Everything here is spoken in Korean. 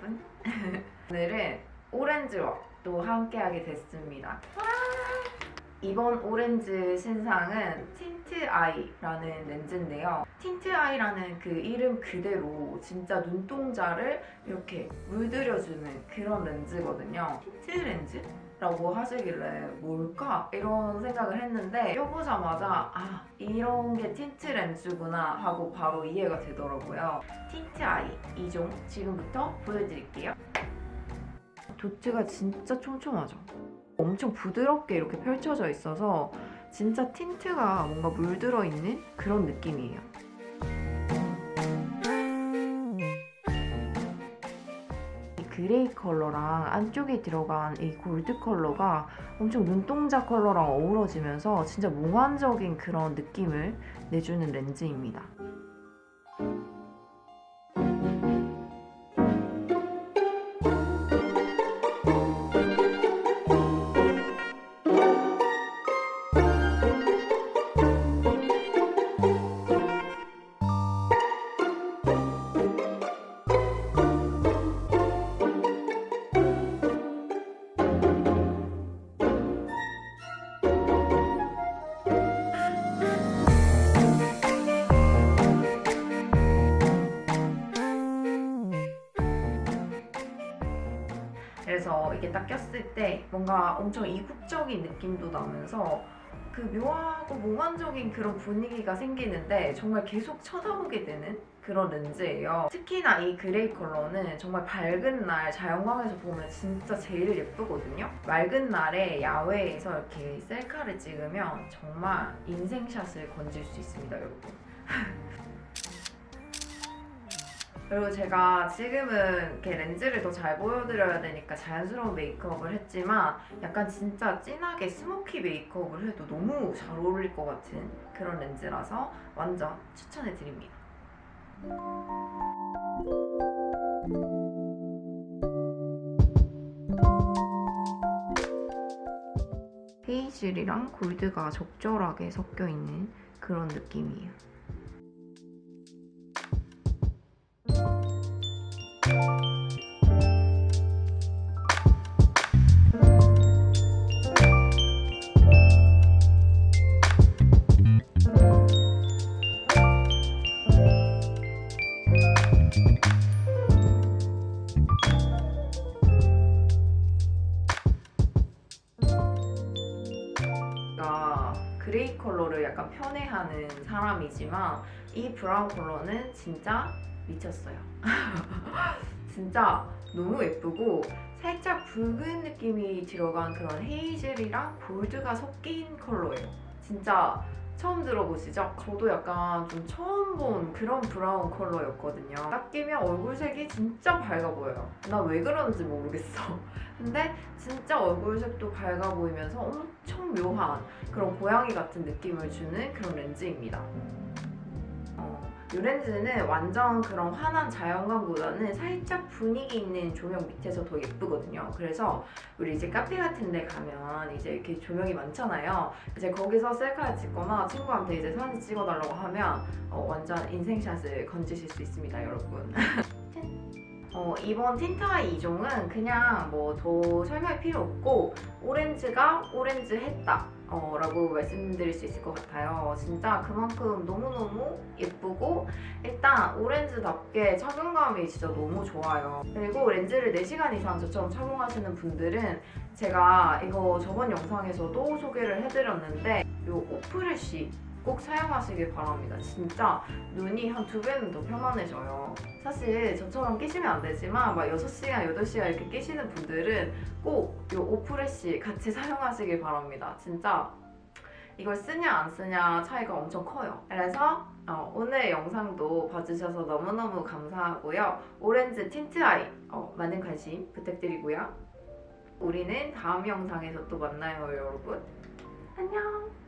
여러분 오늘은 오렌지와 또 함께 하게 됐습니다 와! 이번 오렌지 신상은 틴트 아이라는 렌즈인데요 틴트 아이라는 그 이름 그대로 진짜 눈동자를 이렇게 물들여주는 그런 렌즈거든요 틴트 렌즈? 라고 하시길래 뭘까? 이런 생각을 했는데 껴보자마자 아 이런 게 틴트 렌즈구나 하고 바로 이해가 되더라고요 틴트 아이 2종 지금부터 보여드릴게요 도트가 진짜 촘촘하죠 엄청 부드럽게 이렇게 펼쳐져 있어서 진짜 틴트가 뭔가 물들어 있는 그런 느낌이에요 이 그레이 컬러랑 안쪽에 들어간 이 골드 컬러가 엄청 눈동자 컬러랑 어우러지면서 진짜 몽환적인 그런 느낌을 내주는 렌즈입니다. 그래서 이게 딱 꼈을 때 뭔가 엄청 이국적인 느낌도 나면서 그 묘하고 몽환적인 그런 분위기가 생기는데 정말 계속 쳐다보게 되는 그런 렌즈예요. 특히나 이 그레이 컬러는 정말 밝은 날 자연광에서 보면 진짜 제일 예쁘거든요. 맑은 날에 야외에서 이렇게 셀카를 찍으면 정말 인생샷을 건질 수 있습니다, 여러분. 그리고 제가 지금은 이렇게 렌즈를 더 잘 보여드려야 되니까 자연스러운 메이크업을 했지만 약간 진짜 진하게 스모키 메이크업을 해도 너무 잘 어울릴 것 같은 그런 렌즈라서 완전 추천해 드립니다. 페이즐이랑 골드가 적절하게 섞여 있는 그런 느낌이에요. 그레이 컬러를 약간 편애하는 사람이지만 이 브라운 컬러는 진짜 미쳤어요. 진짜 너무 예쁘고 살짝 붉은 느낌이 들어간 그런 헤이즐이랑 골드가 섞인 컬러예요. 진짜 처음 들어보시죠? 저도 약간 좀 처음 본 그런 브라운 컬러였거든요. 딱 끼면 얼굴색이 진짜 밝아 보여요. 나 왜 그러는지 모르겠어. 근데 진짜 얼굴색도 밝아 보이면서 엄청 묘한 그런 고양이 같은 느낌을 주는 그런 렌즈입니다. 어, 이 렌즈는 완전 그런 환한 자연광보다는 살짝 분위기 있는 조명 밑에서 더 예쁘거든요. 그래서 우리 이제 카페 같은 데 가면 이제 이렇게 조명이 많잖아요. 이제 거기서 셀카를 찍거나 친구한테 이제 사진 찍어달라고 하면 어, 완전 인생샷을 건지실 수 있습니다, 여러분. 어, 이번 틴트아이 2종은 그냥 뭐 더 설명할 필요 없고 오렌지가 오렌지 했다 어, 라고 말씀드릴 수 있을 것 같아요. 진짜 그만큼 너무너무 예쁘고 일단 오렌지답게 착용감이 진짜 너무 좋아요. 그리고 렌즈를 4시간 이상 저처럼 착용하시는 분들은 제가 이거 저번 영상에서도 소개를 해드렸는데 이 오프레쉬 꼭 사용하시길 바랍니다. 진짜 눈이 한 두 배는 더 편안해져요. 사실 저처럼 끼시면 안 되지만 막 6시간, 8시간 이렇게 끼시는 분들은 꼭 이 오프레쉬 같이 사용하시길 바랍니다. 진짜 이걸 쓰냐 안 쓰냐 차이가 엄청 커요. 그래서 어, 오늘 영상도 봐주셔서 너무너무 감사하고요. 오렌지 틴트 아이 어, 많은 관심 부탁드리고요. 우리는 다음 영상에서 또 만나요, 여러분. 안녕!